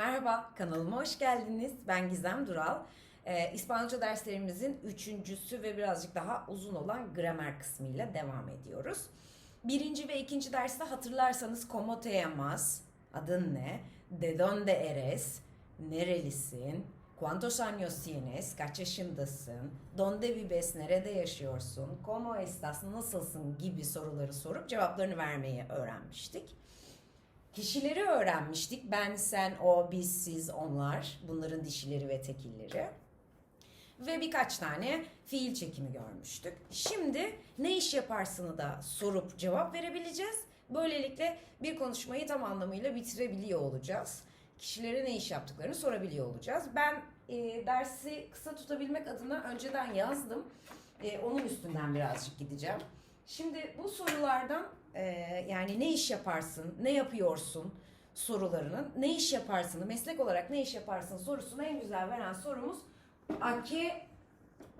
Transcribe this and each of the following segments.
Merhaba, kanalıma hoş geldiniz. Ben Gizem Dural. Ee, İspanyolca derslerimizin üçüncüsü ve birazcık daha uzun olan gramer kısmıyla devam ediyoruz. Birinci ve ikinci derste hatırlarsanız como te llamas, adın ne, de donde eres, nerelisin, cuántos años tienes, kaç yaşındasın, donde vives, nerede yaşıyorsun, como estás, nasılsın? Gibi soruları sorup cevaplarını vermeyi öğrenmiştik. Kişileri öğrenmiştik. Ben, sen, o, biz, siz, onlar. Bunların dişileri ve tekilleri. Ve birkaç tane fiil çekimi görmüştük. Şimdi ne iş yaparsını da sorup cevap verebileceğiz. Böylelikle bir konuşmayı tam anlamıyla bitirebiliyor olacağız. Kişilere ne iş yaptıklarını sorabiliyor olacağız. Ben e, dersi kısa tutabilmek adına önceden yazdım. E, onun üstünden birazcık gideceğim. Şimdi bu sorulardan e, yani ne iş yaparsın, ne yapıyorsun sorularının ne iş yaparsını, meslek olarak ne iş yaparsın sorusunu en güzel veren sorumuz a qué,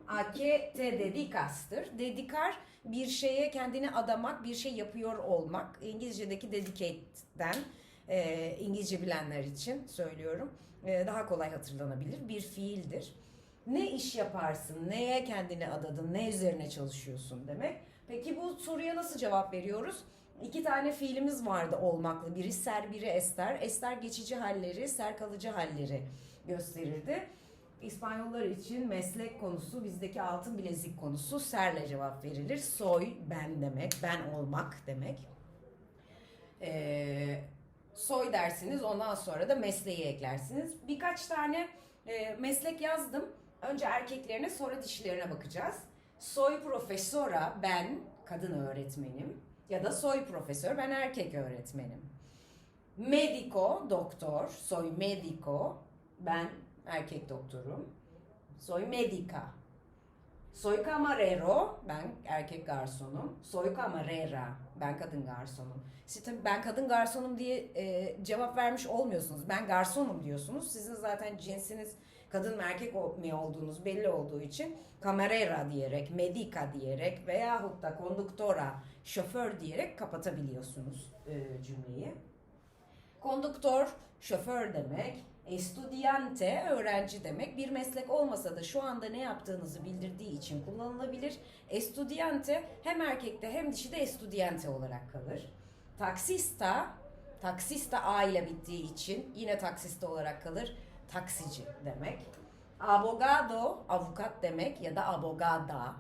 a te dedicas'tır. Dedikar bir şeye kendini adamak, bir şey yapıyor olmak. İngilizce'deki dedicate'den e, İngilizce bilenler için söylüyorum. E, daha kolay hatırlanabilir bir fiildir. Ne iş yaparsın, neye kendini adadın, ne üzerine çalışıyorsun demek. Peki bu soruya nasıl cevap veriyoruz? İki tane fiilimiz vardı olmaklı. Biri ser, biri ester. Ester geçici halleri, ser kalıcı halleri gösterirdi. İspanyollar için meslek konusu, bizdeki altın bilezik konusu serle cevap verilir. Soy, ben demek, ben olmak demek. Ee, soy dersiniz, ondan sonra da mesleği eklersiniz. Birkaç tane e, meslek yazdım. Önce erkeklerine, sonra dişilerine bakacağız. Soy profesora, ben kadın öğretmenim. Ya da soy profesör, ben erkek öğretmenim. Medico, doktor, soy medico, ben erkek doktorum. Soy medica. Soy camarero, ben erkek garsonum. Soy camarera, ben kadın garsonum. Siz tabii ben kadın garsonum diye e, cevap vermiş olmuyorsunuz. Ben garsonum diyorsunuz. Sizin zaten cinsiniz kadın mı erkek mi olduğunuz belli olduğu için camarera diyerek, medica diyerek veyahut da konduktora, şoför diyerek kapatabiliyorsunuz e, cümleyi. Konduktor, şoför demek. Estudiante, öğrenci demek. Bir meslek olmasa da şu anda ne yaptığınızı bildirdiği için kullanılabilir. Estudiante hem erkekte hem dişide estudiante olarak kalır. Taksista, taksista A ile bittiği için yine taksista olarak kalır. Taksici demek. Abogado, avukat demek ya da abogada,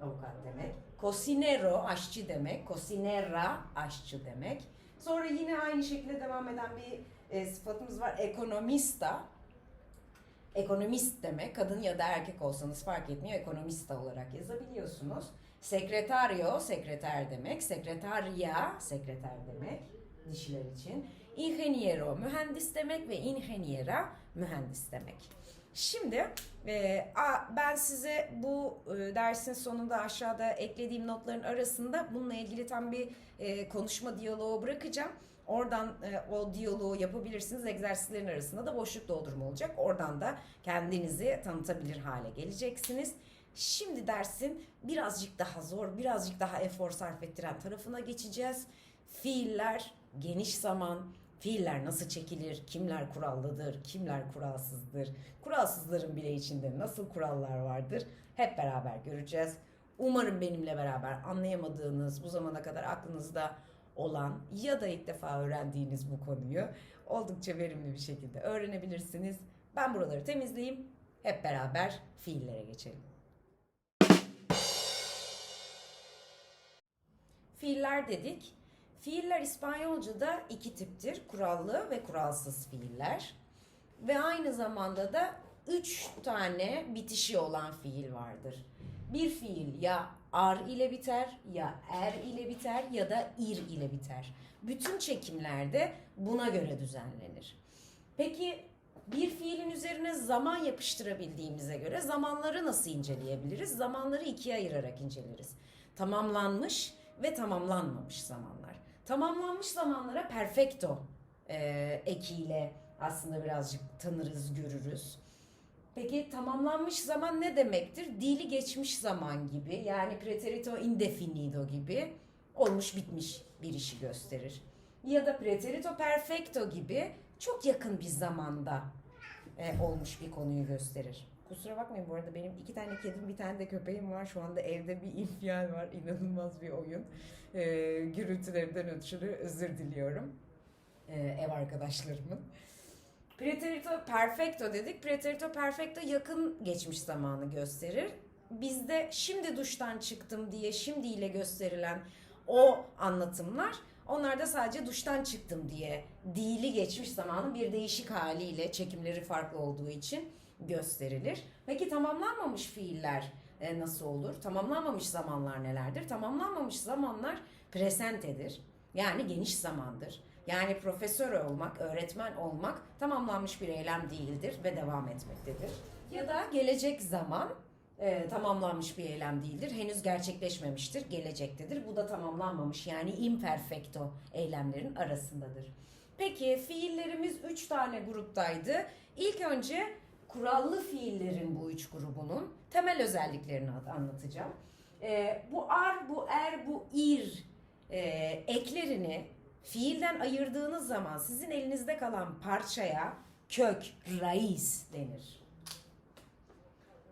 avukat demek. Cocinero, aşçı demek. Cocinera, aşçı demek. Sonra yine aynı şekilde devam eden bir e, sıfatımız var. Ekonomista. Ekonomist demek. Kadın ya da erkek olsanız fark etmiyor. Ekonomista olarak yazabiliyorsunuz. Sekretaryo, sekreter demek. Sekretarya, sekreter demek. Dişiler için. Ingeniero, mühendis demek ve ingeniera, mühendis demek. Şimdi e, a- ben size bu e, dersin sonunda aşağıda eklediğim notların arasında bununla ilgili tam bir e, konuşma diyaloğu bırakacağım. Oradan e, o diyaloğu yapabilirsiniz. Egzersizlerin arasında da boşluk doldurma olacak. Oradan da kendinizi tanıtabilir hale geleceksiniz. Şimdi dersin birazcık daha zor, birazcık daha efor sarf ettiren tarafına geçeceğiz. Fiiller, geniş zaman, fiiller nasıl çekilir, kimler kurallıdır, kimler kuralsızdır, kuralsızların bile içinde nasıl kurallar vardır hep beraber göreceğiz. Umarım benimle beraber anlayamadığınız, bu zamana kadar aklınızda olan ya da ilk defa öğrendiğiniz bu konuyu oldukça verimli bir şekilde öğrenebilirsiniz. Ben buraları temizleyeyim. Hep beraber fiillere geçelim. Fiiller dedik. Fiiller İspanyolca'da iki tiptir. Kurallı ve kuralsız fiiller. Ve aynı zamanda da üç tane bitişi olan fiil vardır. Bir fiil ya ar ile biter, ya er ile biter ya da ir ile biter. Bütün çekimlerde buna göre düzenlenir. Peki bir fiilin üzerine zaman yapıştırabildiğimize göre zamanları nasıl inceleyebiliriz? Zamanları ikiye ayırarak inceleriz. Tamamlanmış ve tamamlanmamış zamanlar. Tamamlanmış zamanlara perfecto e, ekiyle aslında birazcık tanırız, görürüz. Peki tamamlanmış zaman ne demektir? Dili geçmiş zaman gibi yani preterito indefinido gibi olmuş bitmiş bir işi gösterir. Ya da preterito perfecto gibi çok yakın bir zamanda e, olmuş bir konuyu gösterir. Kusura bakmayın bu arada benim iki tane kedim bir tane de köpeğim var. Şu anda evde bir infial var. İnanılmaz bir oyun. E, gürültülerimden ötürü özür diliyorum. E, ev arkadaşlarımın. Preterito perfecto dedik. Preterito perfecto yakın geçmiş zamanı gösterir. Bizde şimdi duştan çıktım diye şimdiyle gösterilen o anlatımlar onlar da sadece duştan çıktım diye dili geçmiş zamanın bir değişik haliyle çekimleri farklı olduğu için gösterilir. Peki tamamlanmamış fiiller e, nasıl olur? Tamamlanmamış zamanlar nelerdir? Tamamlanmamış zamanlar presentedir. Yani geniş zamandır. Yani profesör olmak, öğretmen olmak tamamlanmış bir eylem değildir ve devam etmektedir. Ya da gelecek zaman e, tamamlanmış bir eylem değildir. Henüz gerçekleşmemiştir, gelecektedir. Bu da tamamlanmamış yani imperfecto eylemlerin arasındadır. Peki fiillerimiz 3 tane gruptaydı. İlk önce kurallı fiillerin bu üç grubunun temel özelliklerini anlatacağım. E, bu ar, bu er, bu ir e, eklerini fiilden ayırdığınız zaman sizin elinizde kalan parçaya kök, raiz denir.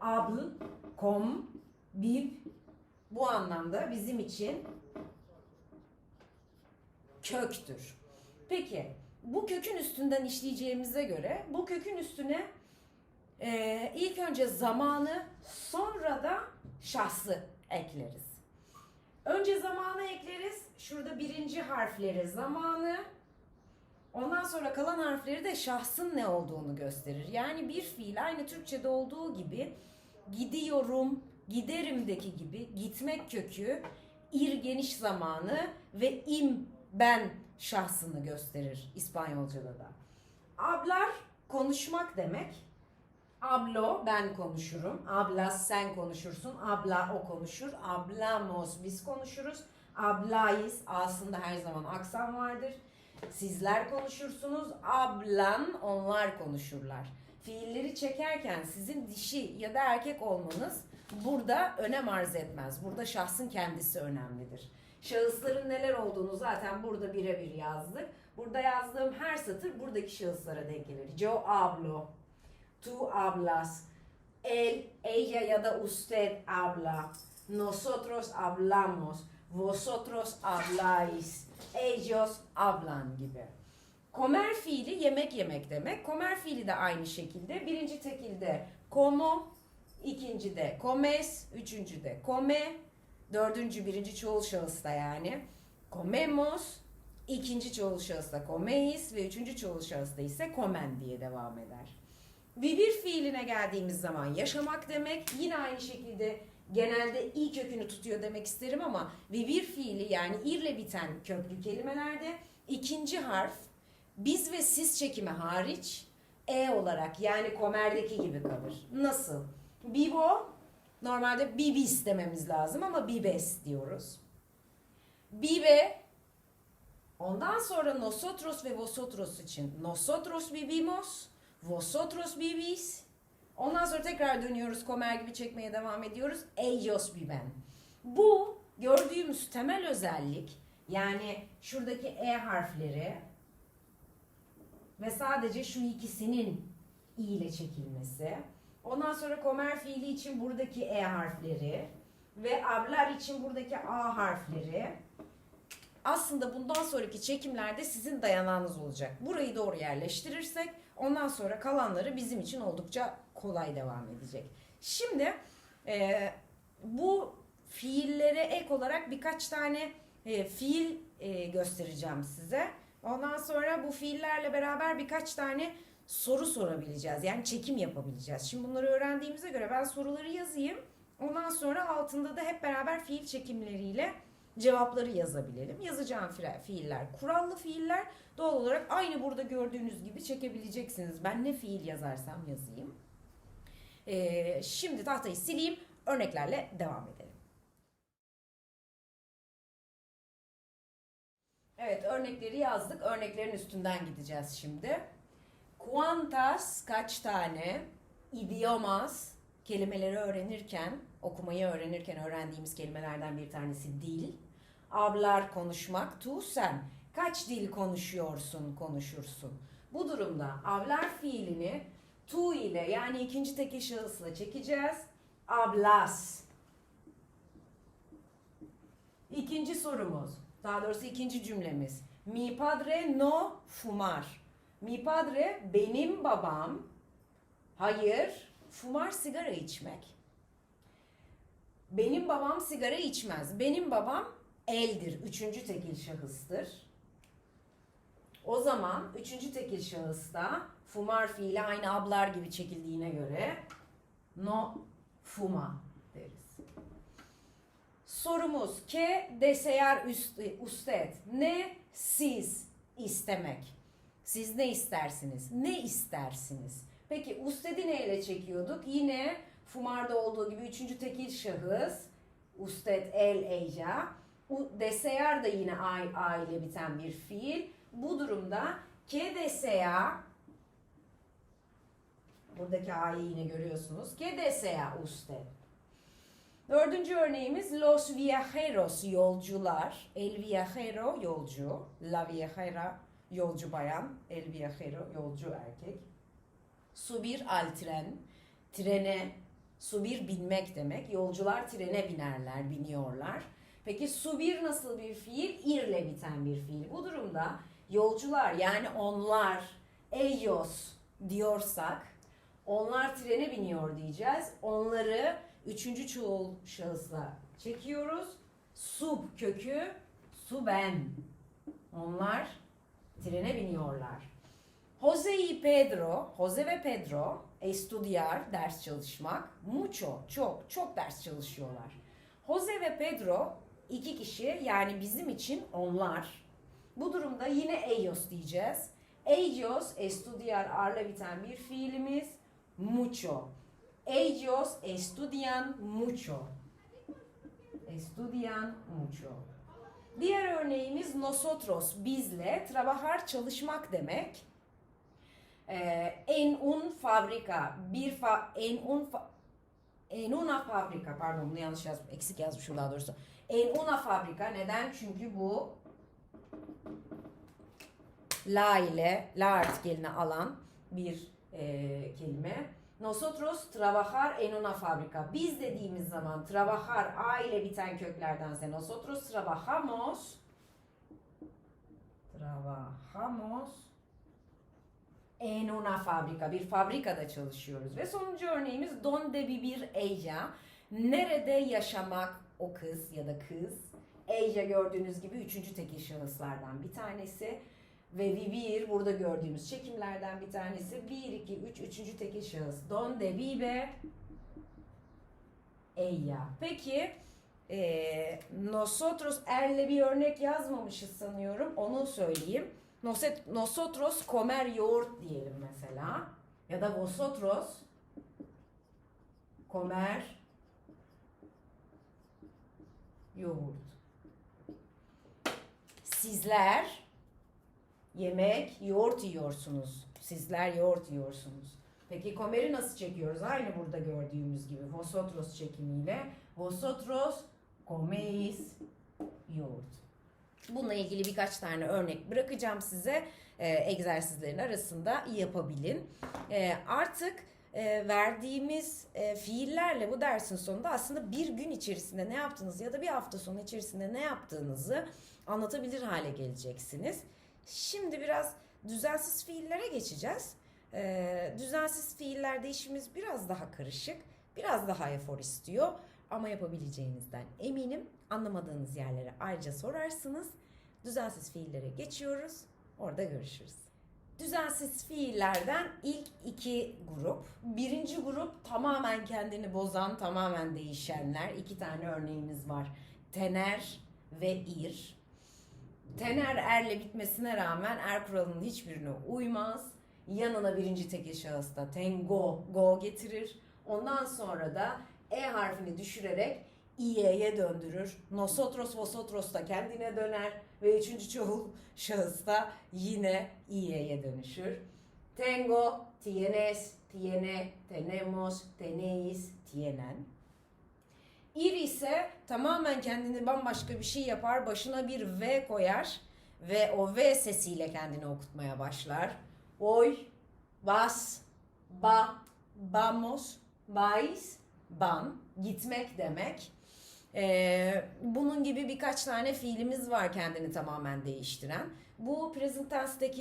Abl, kom, bib bu anlamda bizim için köktür. Peki bu kökün üstünden işleyeceğimize göre bu kökün üstüne e, ilk önce zamanı sonra da şahsı ekleriz. Önce zamanı ekleriz. Şurada birinci harfleri zamanı. Ondan sonra kalan harfleri de şahsın ne olduğunu gösterir. Yani bir fiil aynı Türkçe'de olduğu gibi gidiyorum, giderimdeki gibi gitmek kökü, ir geniş zamanı ve im ben şahsını gösterir İspanyolca'da da. Ablar konuşmak demek. Ablo ben konuşurum. Ablas sen konuşursun. Abla o konuşur. Ablamos biz konuşuruz. Ablayız aslında her zaman aksan vardır. Sizler konuşursunuz. Ablan onlar konuşurlar. Fiilleri çekerken sizin dişi ya da erkek olmanız burada önem arz etmez. Burada şahsın kendisi önemlidir. Şahısların neler olduğunu zaten burada birebir yazdık. Burada yazdığım her satır buradaki şahıslara denk gelir. Yo hablo, tú hablas, él, ella ya da usted habla, nosotros hablamos, vosotros habláis, ellos hablan gibi. Komer fiili yemek yemek demek. Komer fiili de aynı şekilde. Birinci tekilde como, ikincide comes, üçüncüde come, dördüncü birinci çoğul şahısta yani. Comemos, ikinci çoğul şahısta comeis ve üçüncü çoğul şahısta ise comen diye devam eder. Vivir fiiline geldiğimiz zaman yaşamak demek yine aynı şekilde genelde i kökünü tutuyor demek isterim ama vivir fiili yani irle biten köklü kelimelerde ikinci harf biz ve siz çekimi hariç e olarak yani komerdeki gibi kalır. Nasıl? Bibo normalde bibis dememiz lazım ama bibes diyoruz. Bibe ondan sonra nosotros ve vosotros için nosotros vivimos Vosotros vivís. Ondan sonra tekrar dönüyoruz. Komer gibi çekmeye devam ediyoruz. Ellos viven. Bu gördüğümüz temel özellik yani şuradaki E harfleri ve sadece şu ikisinin i ile çekilmesi. Ondan sonra komer fiili için buradaki E harfleri ve ablar için buradaki A harfleri aslında bundan sonraki çekimlerde sizin dayanağınız olacak. Burayı doğru yerleştirirsek ondan sonra kalanları bizim için oldukça kolay devam edecek. Şimdi e, bu fiillere ek olarak birkaç tane e, fiil e, göstereceğim size. Ondan sonra bu fiillerle beraber birkaç tane soru sorabileceğiz. Yani çekim yapabileceğiz. Şimdi bunları öğrendiğimize göre ben soruları yazayım. Ondan sonra altında da hep beraber fiil çekimleriyle cevapları yazabilelim. Yazacağım fiiller kurallı fiiller. Doğal olarak aynı burada gördüğünüz gibi çekebileceksiniz. Ben ne fiil yazarsam yazayım. Ee, şimdi tahtayı sileyim. Örneklerle devam edelim. Evet örnekleri yazdık. Örneklerin üstünden gideceğiz şimdi. Cuantas kaç tane idiomas kelimeleri öğrenirken, okumayı öğrenirken öğrendiğimiz kelimelerden bir tanesi dil. Hablar konuşmak, tu sen. Kaç dil konuşuyorsun, konuşursun. Bu durumda hablar fiilini tu ile yani ikinci tekil şahısla çekeceğiz. Hablas. İkinci sorumuz, daha doğrusu ikinci cümlemiz. Mi padre no fumar. Mi padre benim babam. Hayır, fumar sigara içmek. Benim babam sigara içmez. Benim babam eldir. Üçüncü tekil şahıstır. O zaman üçüncü tekil şahısta fumar fiili aynı ablar gibi çekildiğine göre no fuma deriz. Sorumuz ke deseyer üst- usted. Ne siz istemek. Siz ne istersiniz? Ne istersiniz? Peki usted'i neyle çekiyorduk? Yine fumarda olduğu gibi üçüncü tekil şahıs. Usted el ella. U- Deseyer da yine a, ile biten bir fiil. Bu durumda que desea Buradaki a'yı yine görüyorsunuz. Que desea usted? Dördüncü örneğimiz los viajeros yolcular. El viajero yolcu. La viajera yolcu bayan. El viajero yolcu erkek. Subir al tren. Trene subir binmek demek. Yolcular trene binerler, biniyorlar. Peki subir nasıl bir fiil? İrle biten bir fiil. Bu durumda yolcular yani onlar ellos diyorsak onlar trene biniyor diyeceğiz. Onları üçüncü çoğul şahısla çekiyoruz. Sub kökü suben. Onlar trene biniyorlar. Jose y Pedro, Jose ve Pedro estudiar, ders çalışmak. Mucho, çok, çok ders çalışıyorlar. Jose ve Pedro iki kişi yani bizim için onlar. Bu durumda yine ellos diyeceğiz. Ellos estudiar arla biten bir fiilimiz mucho. Ellos estudian mucho. Estudian mucho. Diğer örneğimiz nosotros bizle trabajar çalışmak demek. Ee, en un fabrika bir fa, en un fa, en una fabrika pardon bunu yanlış yazdım eksik yazmışım daha doğrusu. En una fabrika neden? Çünkü bu la ile la artikelini alan bir e, kelime. Nosotros trabajar en una fabrika. Biz dediğimiz zaman trabajar a ile biten köklerdense nosotros trabajamos trabajamos en una fabrika. Bir fabrikada çalışıyoruz. Ve sonuncu örneğimiz donde vivir ella. Nerede yaşamak o kız ya da kız. Ella gördüğünüz gibi üçüncü tekil şahıslardan bir tanesi. Ve vivir burada gördüğümüz çekimlerden bir tanesi. 1, 2, 3, üçüncü tekil şahıs. Donde vive ella. Peki e, nosotros erle bir örnek yazmamışız sanıyorum. Onu söyleyeyim. Nosotros comer yoğurt diyelim mesela. Ya da vosotros comer yoğurt. Sizler yemek, yoğurt yiyorsunuz. Sizler yoğurt yiyorsunuz. Peki komeri nasıl çekiyoruz? Aynı burada gördüğümüz gibi vosotros çekimiyle. Vosotros comeis yoğurt. Bununla ilgili birkaç tane örnek bırakacağım size. E, egzersizlerin arasında yapabilin. E, artık e, verdiğimiz e, fiillerle bu dersin sonunda aslında bir gün içerisinde ne yaptığınızı ya da bir hafta sonu içerisinde ne yaptığınızı anlatabilir hale geleceksiniz. Şimdi biraz düzensiz fiillere geçeceğiz. E, düzensiz fiillerde işimiz biraz daha karışık, biraz daha efor istiyor. Ama yapabileceğinizden eminim. Anlamadığınız yerlere ayrıca sorarsınız. Düzensiz fiillere geçiyoruz. Orada görüşürüz. Düzensiz fiillerden ilk iki grup. Birinci grup tamamen kendini bozan, tamamen değişenler. İki tane örneğimiz var. Tener ve ir. Tener erle bitmesine rağmen er kuralının hiçbirine uymaz. Yanına birinci tekil şahısta tengo, go getirir. Ondan sonra da e harfini düşürerek i'ye döndürür. Nosotros, vosotros da kendine döner ve üçüncü çoğul şahısta yine i'ye dönüşür. Tengo, tienes, tiene, tenemos, tenéis, tienen. Ir ise tamamen kendini bambaşka bir şey yapar, başına bir V koyar ve o V sesiyle kendini okutmaya başlar. voy, vas, ba, vamos, vais, ban, gitmek demek. Ee, bunun gibi birkaç tane fiilimiz var kendini tamamen değiştiren. Bu present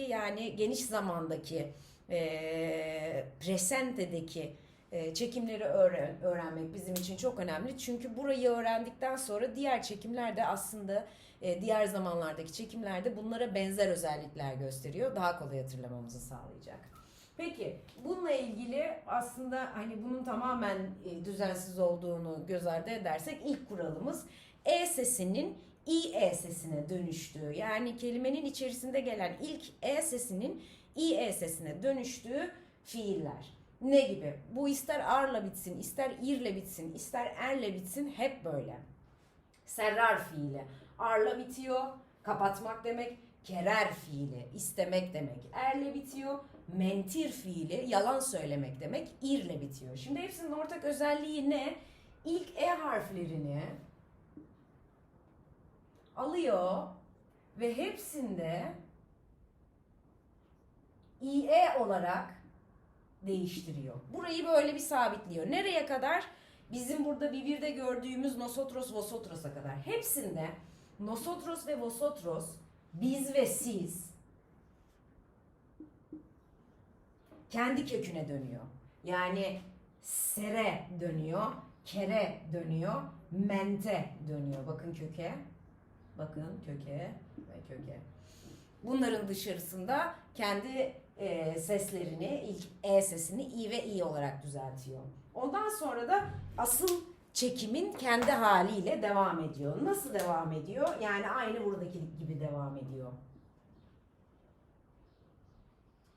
yani geniş zamandaki, e, presente'deki e, çekimleri öğren, öğrenmek bizim için çok önemli. Çünkü burayı öğrendikten sonra diğer çekimler de aslında e, diğer zamanlardaki çekimlerde bunlara benzer özellikler gösteriyor. Daha kolay hatırlamamızı sağlayacak. Peki bununla ilgili aslında hani bunun tamamen e, düzensiz olduğunu göz ardı edersek ilk kuralımız E sesinin İ E sesine dönüştüğü yani kelimenin içerisinde gelen ilk E sesinin İ E sesine dönüştüğü fiiller. Ne gibi? Bu ister arla bitsin, ister irle bitsin, ister erle bitsin hep böyle. Serrar fiili. Arla bitiyor, kapatmak demek. Kerer fiili, istemek demek. Erle bitiyor. Mentir fiili, yalan söylemek demek. İrle bitiyor. Şimdi hepsinin ortak özelliği ne? İlk E harflerini alıyor ve hepsinde IE olarak değiştiriyor. Burayı böyle bir sabitliyor. Nereye kadar? Bizim burada birbirde gördüğümüz nosotros vosotros'a kadar. Hepsinde nosotros ve vosotros biz ve siz kendi köküne dönüyor. Yani sere dönüyor, kere dönüyor, mente dönüyor. Bakın köke. Bakın köke ve köke. Bunların dışarısında kendi e, seslerini, ilk E sesini i ve i olarak düzeltiyor. Ondan sonra da asıl çekimin kendi haliyle devam ediyor. Nasıl devam ediyor? Yani aynı buradaki gibi devam ediyor.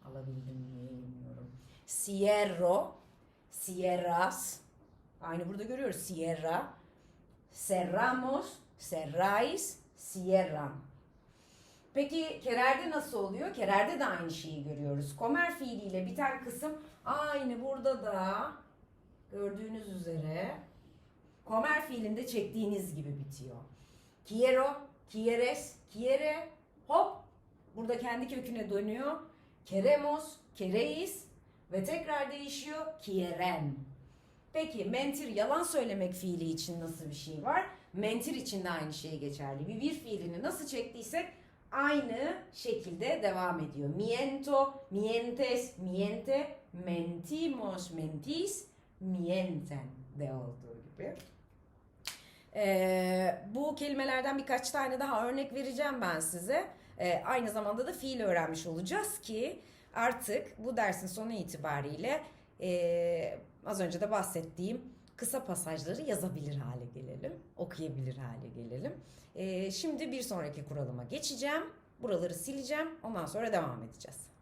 Alabildim mi Cierro, cierras. Aynı burada görüyoruz. Cierra, cerramos, cerráis, cierran. Peki kererde nasıl oluyor? Kererde de aynı şeyi görüyoruz. Komer fiiliyle biten kısım aynı burada da gördüğünüz üzere komer fiilinde çektiğiniz gibi bitiyor. Quiero, quieres, quiere, hop burada kendi köküne dönüyor. Queremos, queréis ve tekrar değişiyor. Quieren. Peki mentir yalan söylemek fiili için nasıl bir şey var? Mentir için de aynı şey geçerli. Bir bir fiilini nasıl çektiysek aynı şekilde devam ediyor. Miento, mientes, miente, mentimos, mentis, mienten de olduğu gibi. Ee, bu kelimelerden birkaç tane daha örnek vereceğim ben size. Ee, aynı zamanda da fiil öğrenmiş olacağız ki artık bu dersin sonu itibariyle e, az önce de bahsettiğim kısa pasajları yazabilir hale gelelim, okuyabilir hale gelelim. Ee, şimdi bir sonraki kuralıma geçeceğim. Buraları sileceğim. Ondan sonra devam edeceğiz.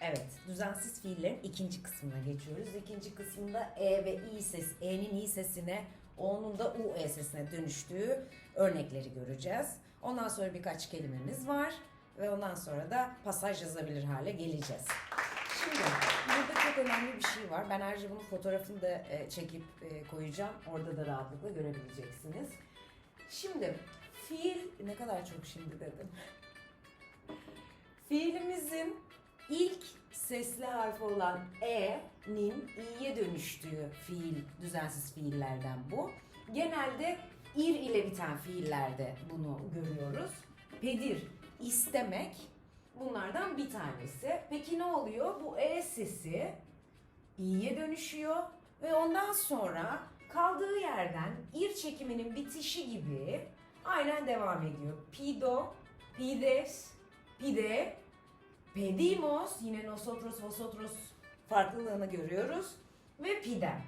Evet, düzensiz fiillerin ikinci kısmına geçiyoruz. İkinci kısmında E ve İ ses, E'nin İ sesine, O'nun da U E sesine dönüştüğü örnekleri göreceğiz. Ondan sonra birkaç kelimemiz var ve ondan sonra da pasaj yazabilir hale geleceğiz. Şimdi burada çok önemli bir şey var. Ben ayrıca bunun fotoğrafını da e, çekip e, koyacağım. Orada da rahatlıkla görebileceksiniz. Şimdi fiil ne kadar çok şimdi dedim. Fiilimizin ilk sesli harfi olan e'nin i'ye dönüştüğü fiil, düzensiz fiillerden bu. Genelde ir ile biten fiillerde bunu görüyoruz. Pedir, istemek bunlardan bir tanesi. Peki ne oluyor? Bu e sesi i'ye dönüşüyor ve ondan sonra kaldığı yerden ir çekiminin bitişi gibi aynen devam ediyor. Pido, pides, pide, pedimos yine nosotros, vosotros farklılığını görüyoruz ve pidem.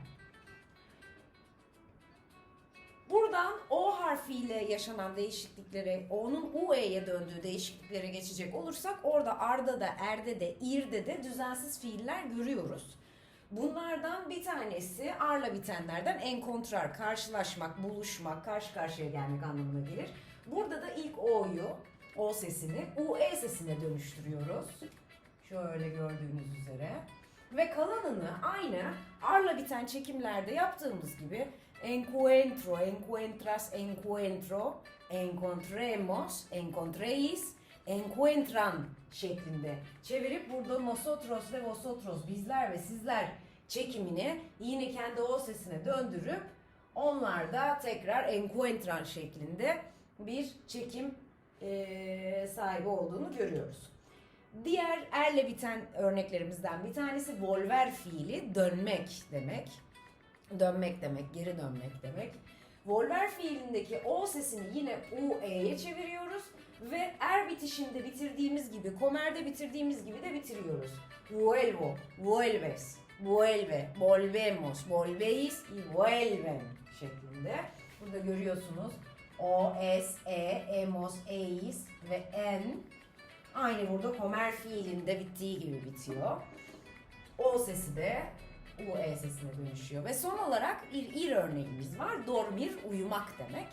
Buradan O harfiyle yaşanan değişikliklere, O'nun UE'ye döndüğü değişikliklere geçecek olursak orada arda da, erde de, irde de düzensiz fiiller görüyoruz. Bunlardan bir tanesi arla bitenlerden enkontrar, karşılaşmak, buluşmak, karşı karşıya gelmek anlamına gelir. Burada da ilk O'yu, O sesini UE sesine dönüştürüyoruz. Şöyle gördüğünüz üzere. Ve kalanını aynı arla biten çekimlerde yaptığımız gibi encuentro, encuentras, encuentro, encontremos, encontreis, encuentran şeklinde çevirip burada nosotros ve vosotros bizler ve sizler çekimini yine kendi o sesine döndürüp onlar da tekrar encuentran şeklinde bir çekim eee, sahibi olduğunu görüyoruz. Diğer erle biten örneklerimizden bir tanesi volver fiili dönmek demek. Dönmek demek, geri dönmek demek. Volver fiilindeki o sesini yine u'ye çeviriyoruz ve er bitişinde bitirdiğimiz gibi, komerde bitirdiğimiz gibi de bitiriyoruz. Vuelvo, vuelves, vuelve, volvemos, volveis y vuelven şeklinde. Burada görüyorsunuz o, s, e, emos, eis ve en aynı burada komer fiilinde bittiği gibi bitiyor. O sesi de UE sesine dönüşüyor. Ve son olarak ir, ir örneğimiz var. Dormir uyumak demek.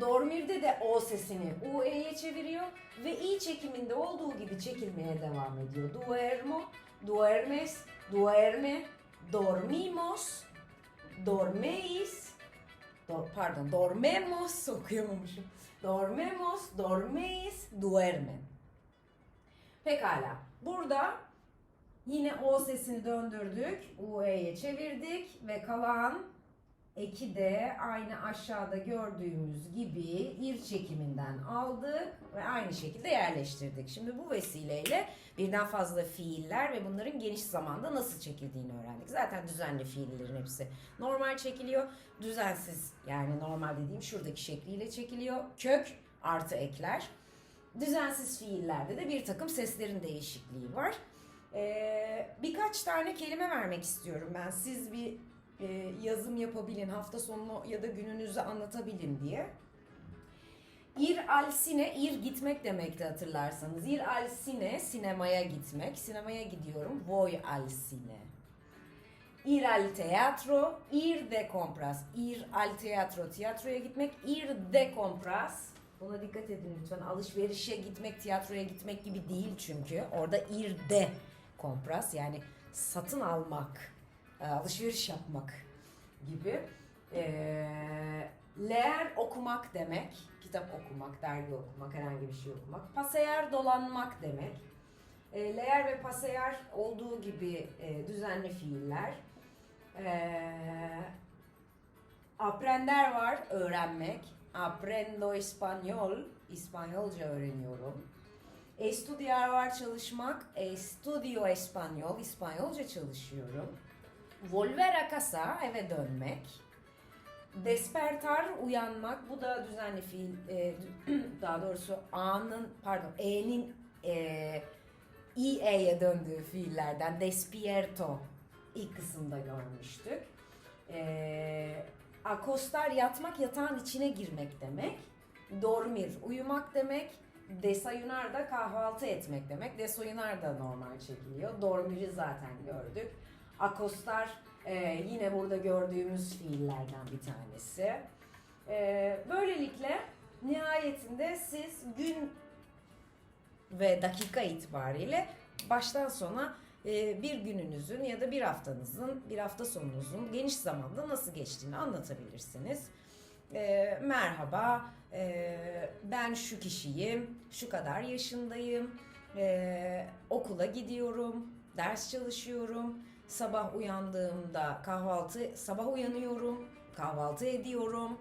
Dormir'de de O sesini UE'ye çeviriyor ve i çekiminde olduğu gibi çekilmeye devam ediyor. Duermo, duermes, duerme, dormimos, dormeis, do- pardon, dormemos okuyamamışım. Dormemos, dormeis, duermen. Pekala. Burada yine O sesini döndürdük. UE'ye çevirdik ve kalan eki de aynı aşağıda gördüğümüz gibi ir çekiminden aldık ve aynı şekilde yerleştirdik. Şimdi bu vesileyle birden fazla fiiller ve bunların geniş zamanda nasıl çekildiğini öğrendik. Zaten düzenli fiillerin hepsi normal çekiliyor. Düzensiz yani normal dediğim şuradaki şekliyle çekiliyor. Kök artı ekler. Düzensiz fiillerde de bir takım seslerin değişikliği var. Ee, birkaç tane kelime vermek istiyorum ben. Siz bir e, yazım yapabilin, hafta sonunu ya da gününüzü anlatabilin diye. Ir al sine, ir gitmek demekti hatırlarsanız. Ir al sine, sinemaya gitmek. Sinemaya gidiyorum. Voy al sine. Ir al teatro, ir de compras. Ir al teatro, tiyatroya gitmek. Ir de compras. Buna dikkat edin lütfen. Alışverişe gitmek, tiyatroya gitmek gibi değil çünkü. Orada ir de compras yani satın almak, alışveriş yapmak gibi. Ee, leer okumak demek. Kitap okumak, dergi okumak, herhangi bir şey okumak. Paseyer dolanmak demek. E, leer ve paseyer olduğu gibi e, düzenli fiiller. Ee, aprender var, öğrenmek. Aprendo español, İspanyolca öğreniyorum. Estudiar var çalışmak. Estudio español, İspanyolca çalışıyorum. Volver a casa, eve dönmek. Despertar, uyanmak. Bu da düzenli fiil, e, daha doğrusu A'nın, pardon, E'nin e, IE'ye döndüğü fiillerden. Despierto ilk kısımda görmüştük. E, akostar, yatmak, yatağın içine girmek demek. Dormir, uyumak demek. Desayunar da kahvaltı etmek demek. Desoyunar da normal çekiliyor. Dormir'i zaten gördük. Akostar e, yine burada gördüğümüz fiillerden bir tanesi. E, böylelikle nihayetinde siz gün ve dakika itibariyle baştan sona e, bir gününüzün ya da bir haftanızın, bir hafta sonunuzun geniş zamanda nasıl geçtiğini anlatabilirsiniz. E, merhaba, e, ben şu kişiyim, şu kadar yaşındayım, e, okula gidiyorum, ders çalışıyorum, sabah uyandığımda kahvaltı, sabah uyanıyorum, kahvaltı ediyorum,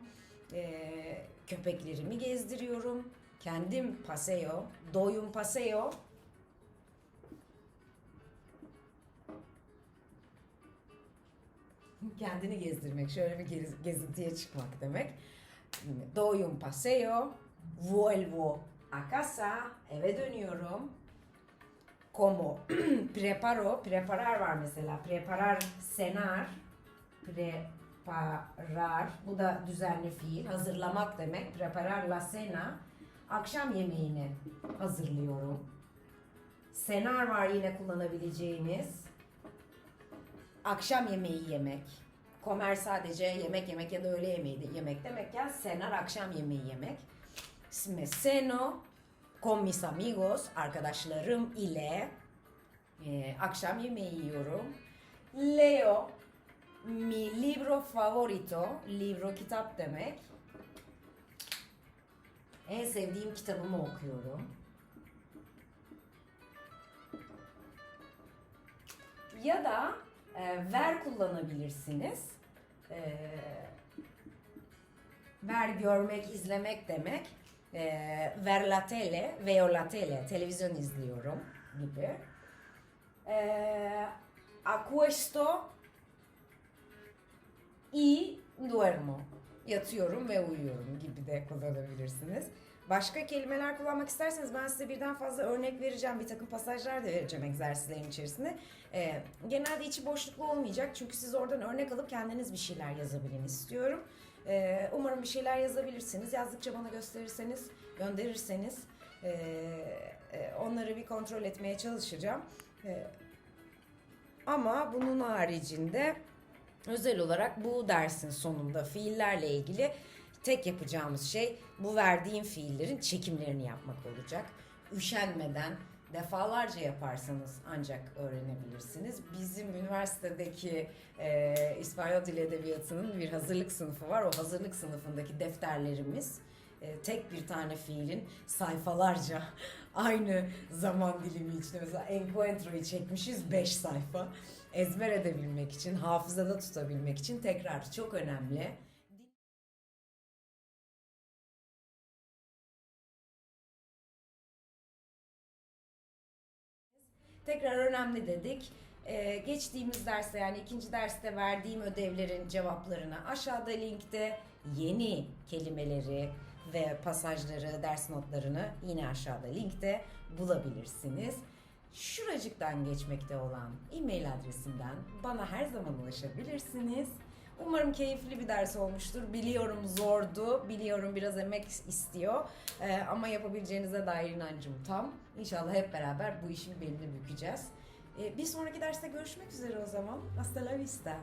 e, köpeklerimi gezdiriyorum, kendim paseo, doyum paseo, kendini gezdirmek, şöyle bir gez- gezintiye çıkmak demek. Doy un paseo, vuelvo a casa, eve dönüyorum. Como preparo, preparar var mesela. Preparar, cenar, preparar. Bu da düzenli fiil. Hazırlamak demek. Preparar la cena. Akşam yemeğini hazırlıyorum. Cenar var yine kullanabileceğimiz. akşam yemeği yemek. Komer sadece yemek yemek ya da öğle yemeği de yemek demek ya. Cenar akşam yemeği yemek. Me ceno con mis amigos, arkadaşlarım ile e, akşam yemeği yiyorum. Leo mi libro favorito, libro kitap demek. En sevdiğim kitabımı okuyorum. Ya da e, ver kullanabilirsiniz. E, ver görmek, izlemek demek. E, ver la tele, veo la tele, televizyon izliyorum gibi. E, acuesto y duermo. Yatıyorum ve uyuyorum gibi de kullanabilirsiniz. Başka kelimeler kullanmak isterseniz ben size birden fazla örnek vereceğim. Bir takım pasajlar da vereceğim egzersizlerin içerisinde. Ee, genelde içi boşluklu olmayacak. Çünkü siz oradan örnek alıp kendiniz bir şeyler yazabilin istiyorum. Ee, umarım bir şeyler yazabilirsiniz. Yazdıkça bana gösterirseniz, gönderirseniz ee, e, onları bir kontrol etmeye çalışacağım. Ee, ama bunun haricinde özel olarak bu dersin sonunda fiillerle ilgili tek yapacağımız şey bu verdiğim fiillerin çekimlerini yapmak olacak. Üşenmeden defalarca yaparsanız ancak öğrenebilirsiniz. Bizim üniversitedeki e, İspanyol Dili Edebiyatı'nın bir hazırlık sınıfı var. O hazırlık sınıfındaki defterlerimiz e, tek bir tane fiilin sayfalarca aynı zaman dilimi içinde mesela encuentro'yu çekmişiz 5 sayfa ezber edebilmek için, hafızada tutabilmek için tekrar çok önemli. Tekrar önemli dedik. Ee, geçtiğimiz derste yani ikinci derste verdiğim ödevlerin cevaplarını aşağıda linkte yeni kelimeleri ve pasajları, ders notlarını yine aşağıda linkte bulabilirsiniz. Şuracıktan geçmekte olan e-mail adresimden bana her zaman ulaşabilirsiniz. Umarım keyifli bir ders olmuştur. Biliyorum zordu, biliyorum biraz emek istiyor Ee, ama yapabileceğinize dair inancım tam. İnşallah hep beraber bu işin belini bükeceğiz. Ee, bir sonraki derste görüşmek üzere o zaman. Hasta la vista.